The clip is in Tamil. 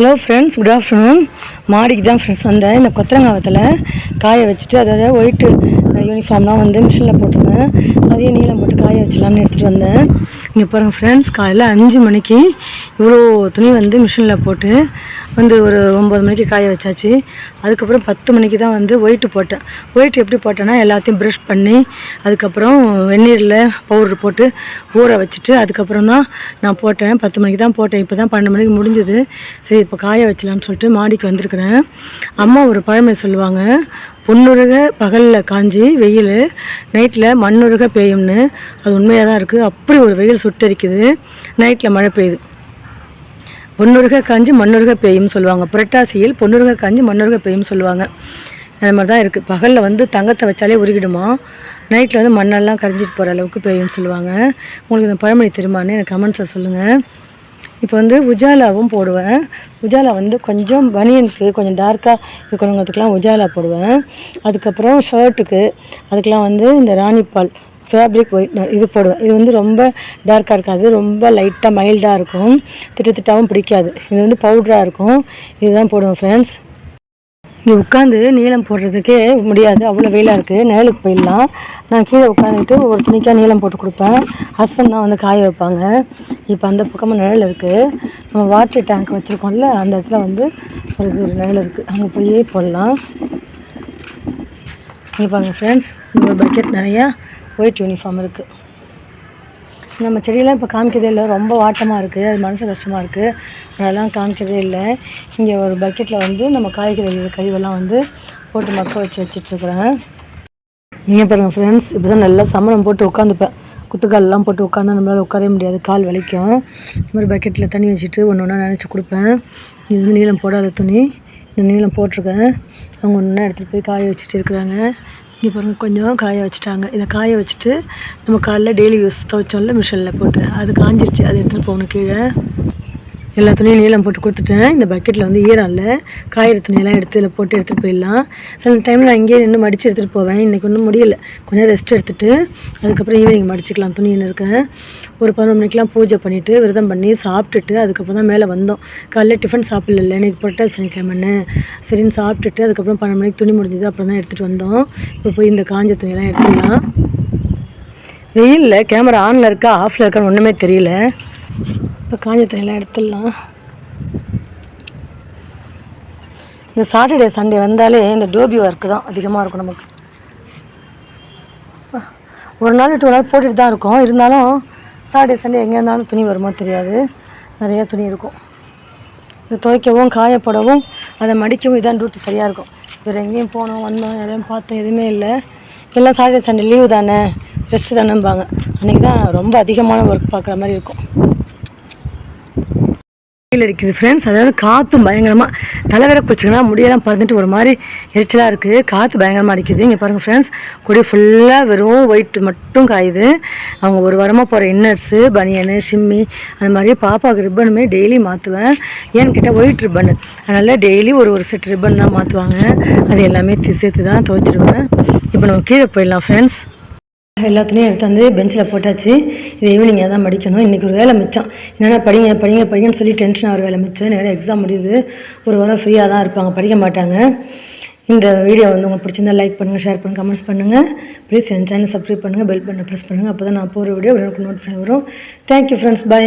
ஹலோ ஃப்ரெண்ட்ஸ் குட் ஆஃப்டர்நூன் மாடிக்கு தான் ஃப்ரெண்ட்ஸ் வந்தேன். இந்த கொத்தரங்காவத்தில் காய வச்சுட்டு அதோட ஒயிட்டு யூனிஃபார்ம்லாம் வந்து மிஷினில் போட்டிருந்தேன். அதையும் நீளம் போட்டு காய வச்சலாம்னு எடுத்துகிட்டு வந்தேன். இங்கே பாருங்கள் ஃப்ரெண்ட்ஸ் காலையில் அஞ்சு மணிக்கு இவ்வளோ துணி வந்து மிஷினில் போட்டு வந்து ஒரு ஒம்பது மணிக்கு காய வச்சாச்சு. அதுக்கப்புறம் பத்து மணிக்கு தான் வந்து ஒயிட்டு போட்டேன். ஒயிட் எப்படி போட்டேன்னா எல்லாத்தையும் ப்ரஷ் பண்ணி அதுக்கப்புறம் வெந்நீரில் பவுடர் போட்டு ஊற வச்சுட்டு அதுக்கப்புறம் தான் நான் போட்டேன். பத்து மணிக்கு தான் போட்டேன். இப்போ தான் பன்னெண்டு மணிக்கு முடிஞ்சது. சரி இப்போ காய வச்சலான்னு சொல்லிட்டு மாடிக்கு வந்திருக்கிறேன். அம்மா ஒரு பழமை சொல்லுவாங்க பொன்னுருக பகலில் காஞ்சி வெயில் நைட்டில் மண்ணுருக பெய்யும்னு. அது உண்மையாக தான் இருக்குது அப்படி ஒரு வெயில் சுட்டரிக்குது. நைட்டில் மழை பெய்யுது. பொன்னுருக காஞ்சி மண்ணுருக பெய்யும்னு சொல்லுவாங்க. புரட்டாசியில் பொன்னுருக காஞ்சி மண்ணுருக பெய்யும்னு சொல்லுவாங்க. அந்த மாதிரி தான் இருக்குது பகலில் வந்து தங்கத்தை வச்சாலே உருகிடுமா? நைட்டில் வந்து மண்ணெல்லாம் கரைஞ்சிட்டு போகிற அளவுக்கு பெய்யும்னு சொல்லுவாங்க. உங்களுக்கு இந்த பழமொழி தெரியுமான்னு எனக்கு கமெண்ட்ஸை சொல்லுங்கள் இப்போ வந்து உஜாலாவும் போடுவேன். உஜாலா வந்து கொஞ்சம் பனியனுக்கு கொஞ்சம் டார்க்காக இருக்கிறவங்களுக்குலாம் உஜாலா போடுவேன். அதுக்கப்புறம் ஷர்ட்டுக்கு அதுக்கெலாம் வந்து இந்த ராணிப்பால் ஃபேப்ரிக் ஒயிட்னர் இது போடுவேன். இது வந்து ரொம்ப டார்க்காக இருக்காது ரொம்ப லைட்டாக மைல்டாக இருக்கும். திட்ட திட்டாவும் பிடிக்காது. இது வந்து பவுடராக இருக்கும். இதுதான் போடுவேன் ஃப்ரெண்ட்ஸ் இங்கே உட்காந்து நீளம் போடுறதுக்கே முடியாது. அவ்வளோ வெயிலாக இருக்குது நிழலுக்கு போயிடலாம். நான் கீழே உட்காந்துட்டு ஒரு துணிக்காக நீளம் போட்டு கொடுப்பேன். ஹஸ்பண்ட் தான் வந்து காய வைப்பாங்க. இப்போ அந்த பக்கமும் நிழல் இருக்குது நம்ம வாட்டர் டேங்க் வச்சுருக்கோம்ல அந்த இடத்துல வந்து ஒரு ஒரு நிழல் இருக்குது அங்கே போய் போடலாம். இங்கே பாருங்கள் ஃப்ரெண்ட்ஸ் இந்த பக்கெட் நிறையா ஒயிட் யூனிஃபார்ம் இருக்குது நம்ம செடியெல்லாம் இப்போ காமிக்கிறதே இல்லை. ரொம்ப வாட்டமாக இருக்குது அது மனசு கஷ்டமாக இருக்குது அதெல்லாம் காமிக்கிறதே இல்லை. இங்கே ஒரு பக்கெட்டில் வந்து நம்ம காய்கறிகள் கழிவெல்லாம் வந்து போட்டு மக்க வச்சு வச்சிட்ருக்குறேன் நீங்கள் பாருங்கள் ஃப்ரெண்ட்ஸ் இப்போ தான் நல்லா சமணம் போட்டு உட்காந்துப்பேன். குத்துக்கால்லாம் போட்டு உட்காந்தா நம்மளால் உட்காரவே முடியாது. கால் வலிக்கும். இந்த மாதிரி பக்கெட்டில் தண்ணி வச்சுட்டு ஒன்று ஒன்றா நினச்சி கொடுப்பேன். இது வந்து நீளம் போடாத துணி. இந்த நீளம் போட்டிருக்கேன். அவங்க ஒன்று ஒன்றா எடுத்துகிட்டு போய் காய வச்சுட்டு இருக்கிறாங்க. இங்கே பாருங்கள் கொஞ்சம் காய வச்சுட்டாங்க. இதை காய வச்சுட்டு நம்ம காலைல டெய்லி யூஸ் துவைச்சோம்ல மிஷினில் போட்டு. அது காஞ்சிருச்சு. அதை எடுத்துகிட்டு போகணும் கீழே. எல்லா துணியும் நீளம் போட்டு கொடுத்துட்டேன். இந்த பக்கெட்டில் வந்து ஈரம் இல்லை காயிற துணியெல்லாம் எடுத்து இதில் போட்டு எடுத்துகிட்டு போயிடலாம். சில டைமில் நான் இங்கேயே நின்று மடித்து எடுத்துகிட்டு போவேன். இன்றைக்கி ஒன்றும் முடியல. கொஞ்சம் ரெஸ்ட் எடுத்துகிட்டு அதுக்கப்புறம் ஈவினிங் மடிச்சிக்கலாம் துணின்னு இருக்கேன். ஒரு பதினொரு மணிக்கெலாம் பூஜை பண்ணிவிட்டு விரதம் பண்ணி சாப்பிட்டுட்டு அதுக்கப்புறம் தான் மேலே வந்தோம். காலைல டிஃபன் சாப்பிடல இன்றைக்கி புரட்டாசி சனிக்கிழமைன்னு. சரின்னு சாப்பிட்டுட்டு அதுக்கப்புறம் பன்னெண்டு மணிக்கு துணி முடிஞ்சது. அப்புறம் தான் எடுத்துகிட்டு வந்தோம். இப்போ போய் இந்த காஞ்ச துணியெல்லாம் எடுத்துக்கலாம் வெயிலில் கேமரா ஆனில் இருக்கா? ஆஃபில் இருக்கான்னு ஒன்றுமே தெரியல. இப்போ காஞ்ச துணியெல்லாம் எடுத்துடலாம் இந்த சாட்டர்டே சண்டே வந்தாலே இந்த டோபி ஒர்க்கு தான் அதிகமாக இருக்கும் நமக்கு. ஒரு நாள் டூ நாள் போட்டுட்டு தான் இருக்கும். இருந்தாலும் சாட்டர்டே சண்டே எங்கே இருந்தாலும் துணி வருமோ தெரியாது. நிறையா துணி இருக்கும். இது துவைக்கவும் காயப்படவும் அதை மடிக்கவும் இதான் டியூட்டி சரியாக இருக்கும். வேறு எங்கேயும் போனோம் வந்தோம் எதையும் பார்த்தோம் எதுவுமே இல்லை. எல்லாம் சாட்டர்டே சண்டே லீவு தானே? ரெஸ்ட்டு தானேம்பாங்க. அன்றைக்கி தான் ரொம்ப அதிகமான ஒர்க் பார்க்குற மாதிரி இருக்கும். வெயில் அடிக்குது ஃப்ரெண்ட்ஸ் அதாவது காற்றும் பயங்கரமாக தலைவர குச்சிங்கன்னா முடியெல்லாம் பறந்துட்டு ஒரு மாதிரி எரிச்சலாக இருக்குது காற்று பயங்கரமாக அடிக்குது. இங்கே பாருங்கள் ஃப்ரெண்ட்ஸ் கொடி ஃபுல்லாக வெறும் ஒயிட் மட்டும் காயுது. அவங்க ஒரு வாரமாக போகிற இன்னர்ஸு பனியனு ஷிம்மி அந்த மாதிரி பாப்பாவுக்கு ரிப்பனுமே டெய்லி மாற்றுவேன் ஏன்னு கேட்டால் ஒயிட் ரிப்பனு அதனால் டெய்லி ஒரு ஒரு செட் ரிப்பன் தான் மாற்றுவாங்க அது எல்லாமே சேர்த்து தான் துவைச்சிருவேன். இப்போ நம்ம கீழே போயிடலாம் ஃப்ரெண்ட்ஸ் எல்லாத்துலேயும் எடுத்தாந்து எடுத்து வந்து பெஞ்சில் போட்டாச்சு. இது ஈவினிங்காக தான் படிக்கணும். இன்றைக்கி ஒரு வேலை மிச்சம். என்னென்னா படிங்க படிங்க படிங்கன்னு சொல்லி டென்ஷன் ஆகிற வேலை மிச்சம். நிறைய எக்ஸாம் முடியுது? ஒரு வாரம் ஃப்ரீயாக தான் இருப்பாங்க. படிக்க மாட்டாங்க. இந்த வீடியோ வந்து உங்களுக்கு பிடிச்சிருந்தா லைக் பண்ணுங்கள் ஷேர் பண்ணுங்கள் கமெண்ட்ஸ் பண்ணுங்கள் ப்ளீஸ் என் சேனல் சப்ஸ்கிரைப் பண்ணுங்கள் பெல் பண்ண ப்ரெஸ் பண்ணுங்கள் அப்போ தான் நான் போகிற வீடியோ உடனுக்கு நோட்டிஃபை வரும். Thank you friends bye